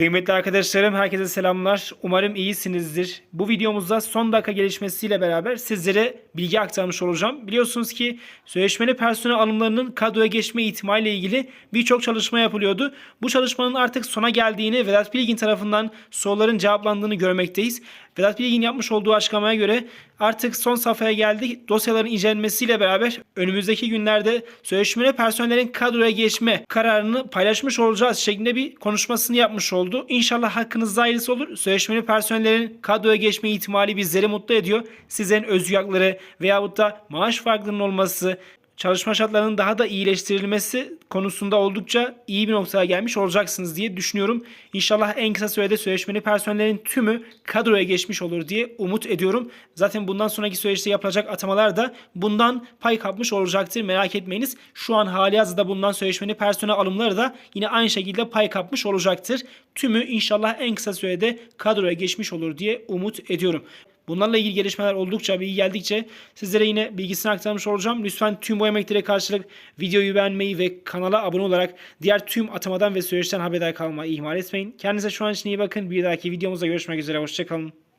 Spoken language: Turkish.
Kıymetli arkadaşlarım herkese selamlar. Umarım iyisinizdir. Bu videomuzda son dakika gelişmesiyle beraber sizlere bilgi aktarmış olacağım. Biliyorsunuz ki sözleşmeli personel alımlarının kadroya geçme ihtimaliyle ilgili birçok çalışma yapılıyordu. Bu çalışmanın artık sona geldiğini Vedat Bilgin tarafından soruların cevaplandığını görmekteyiz. Vedat Bilgin yapmış olduğu açıklamaya göre artık son safhaya geldik. Dosyaların incelenmesiyle beraber önümüzdeki günlerde sözleşmeli personellerin kadroya geçme kararını paylaşmış olacağız şeklinde bir konuşmasını yapmış oldu. İnşallah hakkınızda hayırlısı olur. Sözleşmeli personellerin kadroya geçme ihtimali bizleri mutlu ediyor. Sizlerin özgür hakları veyahut da maaş farklılığının olması, çalışma şartlarının daha da iyileştirilmesi konusunda oldukça iyi bir noktaya gelmiş olacaksınız diye düşünüyorum. İnşallah en kısa sürede sözleşmeli personellerin tümü kadroya geçmiş olur diye umut ediyorum. Zaten bundan sonraki süreçte yapılacak atamalar da bundan pay kapmış olacaktır. Merak etmeyiniz. Şu an hali hazırda bulunan sözleşmeli personel alımları da yine aynı şekilde pay kapmış olacaktır. Tümü inşallah en kısa sürede kadroya geçmiş olur diye umut ediyorum. Bunlarla ilgili gelişmeler oldukça bilgi geldikçe sizlere yine bilgisini aktarmış olacağım. Lütfen tüm bu emeklere karşılık videoyu beğenmeyi ve kanala abone olarak diğer tüm atamadan ve süreçten haberdar kalmayı ihmal etmeyin. Kendinize şu an için iyi bakın. Bir dahaki videomuzda görüşmek üzere. Hoşçakalın.